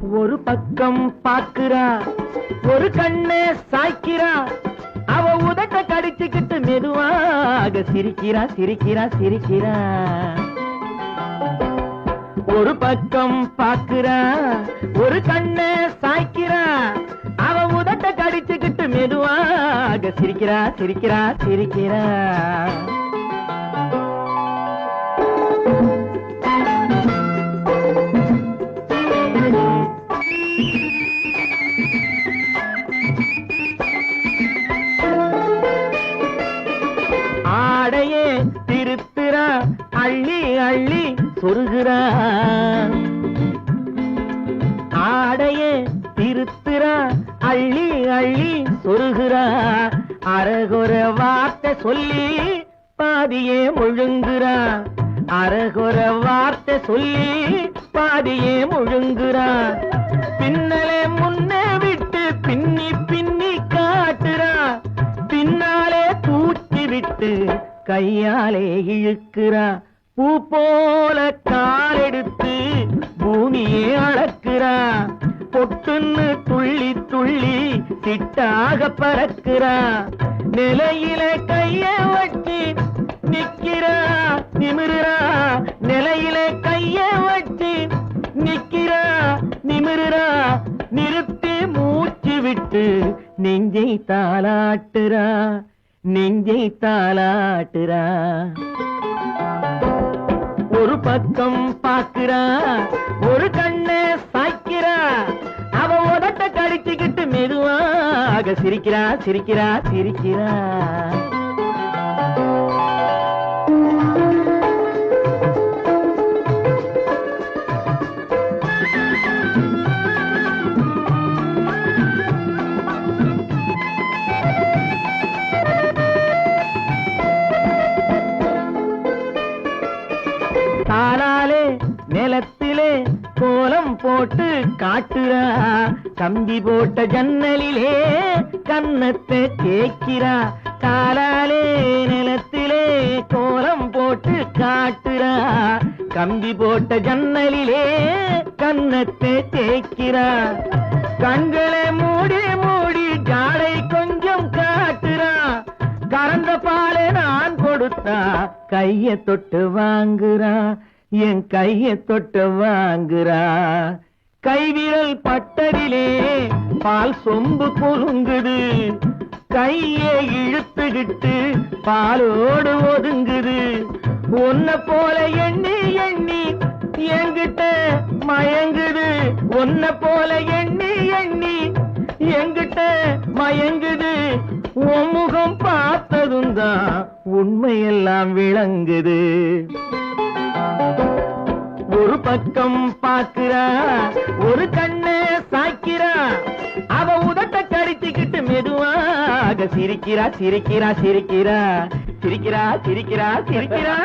ஒரு பக்கம் பாக்குறா ஒரு கண்ணே சாய்க்கிறா. அவ உதட்ட கடிச்சுக்கிட்டு மெதுவாக சிரிக்கிறா சிரிக்கிறா சிரிக்கிறா. ஒரு பக்கம் பாக்குறா ஒரு கண்ணே சாய்க்கிறா. அவ உதட்ட கடிச்சுக்கிட்டு மெதுவாக சிரிக்கிறா சிரிக்கிறா சிரிக்கிறா. திருத்திரா திருத்துறா அள்ளி அள்ளி சொருகிறா. ஆடையே திருத்துறா அள்ளி அள்ளி சொருகிறா. அரகுற வார்த்தை சொல்லி பாதியே முழுங்குறா. அரகுற வார்த்தை சொல்லி பாதியே முழுங்குறா. பின்னலே கையாலே இழுக்கிறா. பூ போல காலெடுத்து பூமியே அளக்கிறா. பொட்டுன்னு துள்ளி துள்ளி சிட்டாக பறக்கிறா. நிலையில கைய வச்சு நிக்கிறா. நிமிருறா. நிலையில கைய வச்சு நிக்கிறா. நிமிருறா. நிறுத்தி மூச்சு விட்டு நெஞ்சை தாளாட்டுறா. நெஞ்சை தாளாட்டுறா. ஒரு பக்கம் பாக்குறா ஒரு கண்ண சாய்க்கிறா. அவ உதட்ட கடிச்சுக்கிட்டு மெதுவாக சிரிக்கிறா சிரிக்கிறா சிரிக்கிறா. போட்டு காட்டுறா. கம்பி போட்ட ஜன்னலிலே கன்னத்தை தேய்க்கிறா. காலாலே நிலத்திலே கோலம் போட்டு காட்டுறா. கம்பி போட்ட ஜன்னலிலே கன்னத்தை தேய்க்கிறா. கண்களை மூடி மூடி ஜாடை கொஞ்சம் காட்டுறா. கறந்த பாலை நான் கொடுத்தா கைய தொட்டு வாங்குறா. என் கைய தொட்டு வாங்குறா. கைவிரல் பட்டரிலே பால் சொம்பு பொழுங்குது கையை இழுத்துக்கிட்டு பாலோடு ஒதுங்குது. உன்ன போல எண்ணி எண்ணி என்கிட்ட மயங்குது. ஒன்ன போல எண்ணி எண்ணி என்கிட்ட மயங்குது. உன் முகம் பார்த்ததும் தான் உண்மையெல்லாம் விளங்குது. ஒரு பக்கம் பாக்குறா ஒரு கண்ணு சாய்க்கிறா. அவ உதட்ட கடிச்சுக்கிட்டு மெதுவாக சிரிக்கிறா சிரிக்கிறா சிரிக்கிறா. சிரிக்கிறா சிரிக்கிறா சிரிக்கிறா.